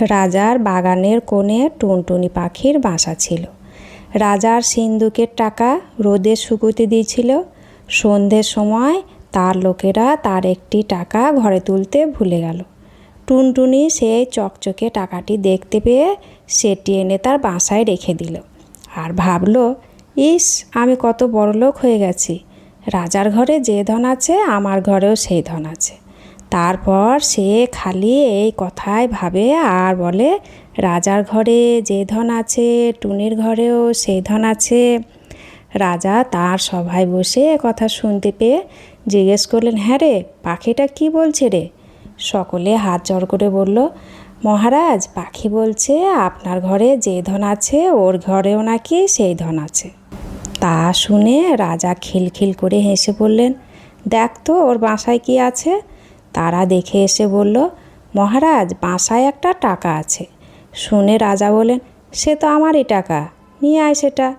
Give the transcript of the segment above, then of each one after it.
রাজার বাগানের কোণে টুনটুনি পাখির বাসা ছিল। রাজার সিন্দুকের টাকা রোদে শুকোতে দিয়েছিল। সন্ধ্যের সময় তার লোকেরা তার একটি টাকা ঘরে তুলতে ভুলে গেল। টুনটুনি সেই চকচকে টাকাটি দেখতে পেয়ে সেটি এনে তার বাসায় রেখে দিল আর ভাবলো, ইস, আমি কত বড়লোক হয়ে গেছি। রাজার ঘরে যে ধন আছে, আমার ঘরেও সেই ধন আছে। তারপর সে খালি এই কথাই ভাবে আর বলে, রাজার ঘরে যে ধন আছে, টুনির ঘরেও সেই ধন আছে। রাজা তার সভায় বসে কথা শুনতে পেয়ে জিজ্ঞেস করলেন হ্যাঁ রে, পাখিটা কি বলছে রে? সকলে হাত জড় করে বলল, মহারাজ, পাখি বলছে, আপনার ঘরে যে ধন আছে, ওর ঘরেও নাকি সেই ধন আছে। তা শুনে রাজা খিলখিল করে হেসে বললেন, দেখ তো, ওর বাসায় কি আছে? তারা দেখে এসে বলল, মহারাজ, বাসায় একটা টাকা আছে। শুনে রাজা বলেন সে তো আমারই টাকা, নিয়ে আয় সেটা।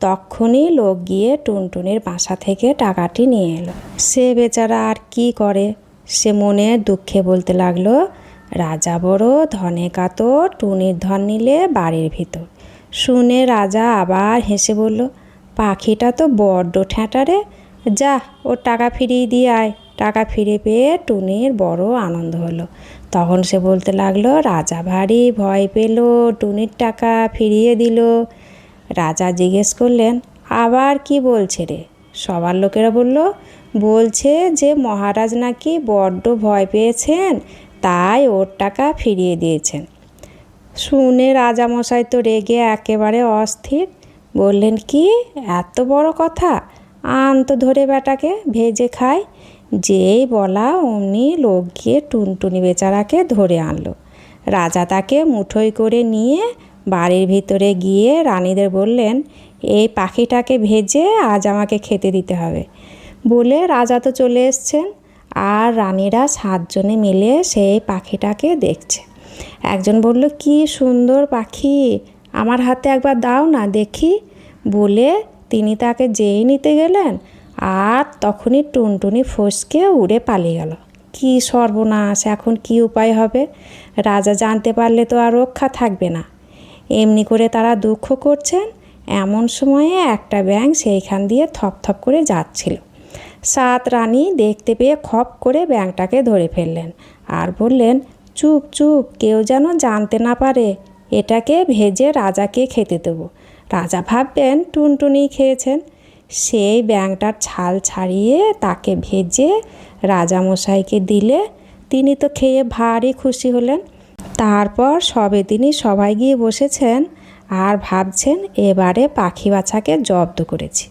তক্ষুনি লোক গিয়ে টুনটুনির বাসা থেকে টাকাটি নিয়ে এলো। সে বেচারা আর কি করে? সে মনে দুঃখে বলতে লাগল, রাজা বড় ধনে কাতর, টুনির ধন নিলে বাড়ির ভিতর। শুনে রাজা আবার হেসে বলল, পাখিটা তো বড্ড ঠ্যাঁটারে যা, ওর টাকা ফিরিয়ে দিয়ে আয়। টাকা ফিরে পেয়ে টুনির বড় আনন্দ হলো। তখন সে বলতে লাগল, রাজা ভারী ভয় পেল, টুনির টাকা ফিরিয়ে দিল। রাজা জিজ্ঞেস করলেন, আবার কি বলছে রে? সবার লোকেরা বলল, বলছে যে মহারাজ নাকি বড্ড ভয় পেয়েছেন, তাই ওর টাকা ফিরিয়ে দিয়েছেন। শুনে রাজামশাই তো রেগে একেবারে অস্থির। বললেন, কি? এত বড় কথা? আন তো ধরে বেটাকে, ভেজে খায়। যেই বলা অমনি লোক গিয়ে টুনটুনি বেচারাকে ধরে আনলো। রাজা তাকে মুঠোই করে নিয়ে বাড়ির ভিতরে গিয়ে রানীদের বললেন, এই পাখিটাকে ভেজে আজ আমাকে খেতে দিতে হবে। বলে রাজা তো চলে এসছেন, আর রানীরা সাতজনে মিলে সেই পাখিটাকে দেখছে। একজন বলল, কি সুন্দর পাখি, আমার হাতে একবার দাও না দেখি। বলে, তিনি তাকে যেই নিতে গেলেন আর তখনই টুনটুনি ফসকে উড়ে পালিয়ে গেল। কি সর্বনাশ, এখন কি উপায় হবে? রাজা জানতে পারলে তো আর রক্ষা থাকবে না। এমনি করে তারা দুঃখ করছেন, এমন সময়ে একটা ব্যাঙ সেইখান দিয়ে থপথপ করে যাচ্ছিল। সাত রানী দেখতে পেয়ে খপ করে ব্যাঙটাকে ধরে ফেললেন আর বললেন, চুপ চুপ, কেউ যেন জানতে না পারে, এটাকে ভেজে রাজাকে খেতে দেবো। রাজা ভাববেন টুনটুনি খেয়েছেন। সেই ব্যাঙটার ছাল ছাড়িয়ে তাকে ভেজে রাজামশাইকে দিলে তিনি তো খেয়ে ভারী খুশি হলেন। তারপর সবে তিনি সবাই গিয়ে বসেছেন আর ভাবছেন এবারে পাখি বাছাকে জব্দ করেছি।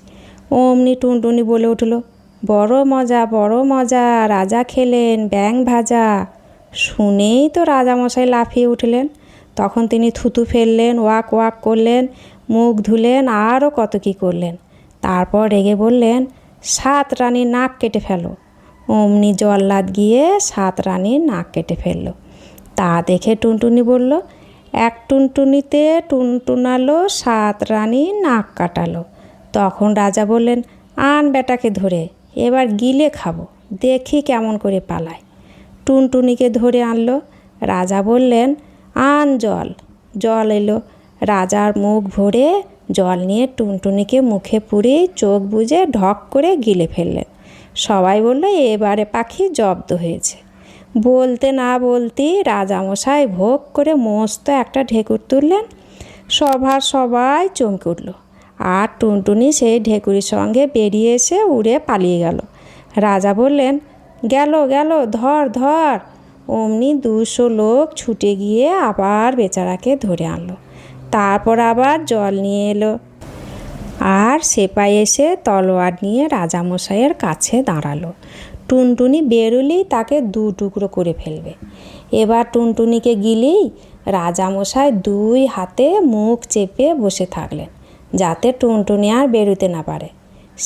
অমনি টুনটুনি বলে উঠল, বড় মজা বড় মজা, রাজা খেলেন ব্যাং ভাজা। শুনেই তো রাজামশাই লাফিয়ে উঠলেন। তখন তিনি থুতু ফেললেন, ওয়াক ওয়াক করলেন, মুখ ধুলেন, আরও কত কী করলেন। তারপর রেগে বললেন, সাত রানীর নাক কেটে ফেলো। অমনি জল্লাদ গিয়ে সাত রানীর নাক কেটে ফেলল। তা দেখে টুনটুনি বলল, এক টুনটুনিতে টুনটুনালো সাত রানী নাক কাটালো। তখন রাজা বললেন, আন বেটাকে ধরে, এবার গিলে খাব, দেখি কেমন করে পালায়। টুনটুনিকে ধরে আনলো। রাজা বললেন, আন জল। জল এলো। রাজার মুখ ভরে জল নিয়ে টুনটুনিকে মুখে পুড়ে চোখ বুজে ঢক করে গিলে ফেললেন। সবাই বলল, এবারে পাখি জব্দ হয়েছে। বলতে না বলতেই রাজামশাই ভোগ করে মস্ত একটা ঢেকুর তুললেন। সভার সবাই চমকে উঠল। আর টুনটুনি সেই ঢেকুরির সঙ্গে বেরিয়ে এসে উড়ে পালিয়ে গেল। রাজা বললেন, গেল গেল, ধর ধর। অমনি দুশো লোক ছুটে গিয়ে আবার বেচারাকে ধরে আনলো। তারপর আবার জল নিয়ে এলো। আর সেপাই এসে তলোয়ার নিয়ে রাজামশাইয়ের কাছে দাঁড়াল। টুনটুনি বেরোলেই তাকে দু টুকরো করে ফেলবে। এবার টুনটুনিকে গিলেই রাজামশাই দুই হাতে মুখ চেপে বসে থাকলেন, যাতে টুনটুনি আর বেরোতে না পারে।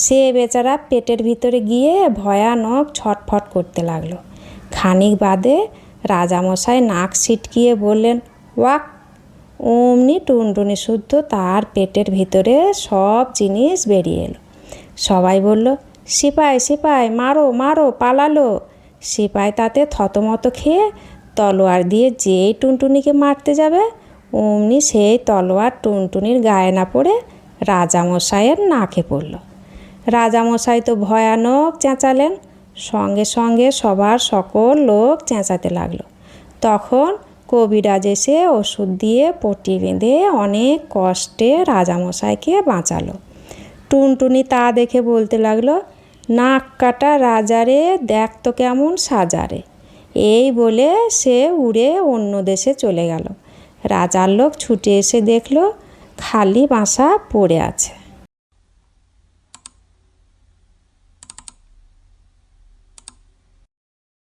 সে বেচারা পেটের ভিতরে গিয়ে ভয়ানক ছটফট করতে লাগল। খানিক বাদে রাজামশাই নাক ছিটকিয়ে বললেন, ওয়াক অমনি টুনটুনি শুদ্ধ তার পেটের ভিতরে সব জিনিস বেরিয়ে এলো। সবাই বলল, সিপাই সিপাই, মারো মারো, পালালো। সিপাই তাতে থতমত খেয়ে তলোয়ার দিয়ে যেই টুনটুনিকে মারতে যাবে, অমনি সেই তলোয়ার টুনটুনির গায়ে না পড়ে রাজামশাইয়ের নাকে পড়ল। রাজামশাই তো ভয়ানক চেঁচালেন। সঙ্গে সঙ্গে সবার সকল লোক চেঁচাতে লাগল। তখন কবিরাজ এসে ওষুধ দিয়ে পটি বেঁধে অনেক কষ্টে রাজামশাইকে বাঁচালো। টুনটুনি তা দেখে বলতে লাগল, নাক কাটা রাজারে, দেখ তো কেমন সাজারে। এই বলে সে উড়ে অন্য দেশে চলে গেল। রাজার লোক ছুটে এসে দেখল, খালি বাসা পড়ে আছে।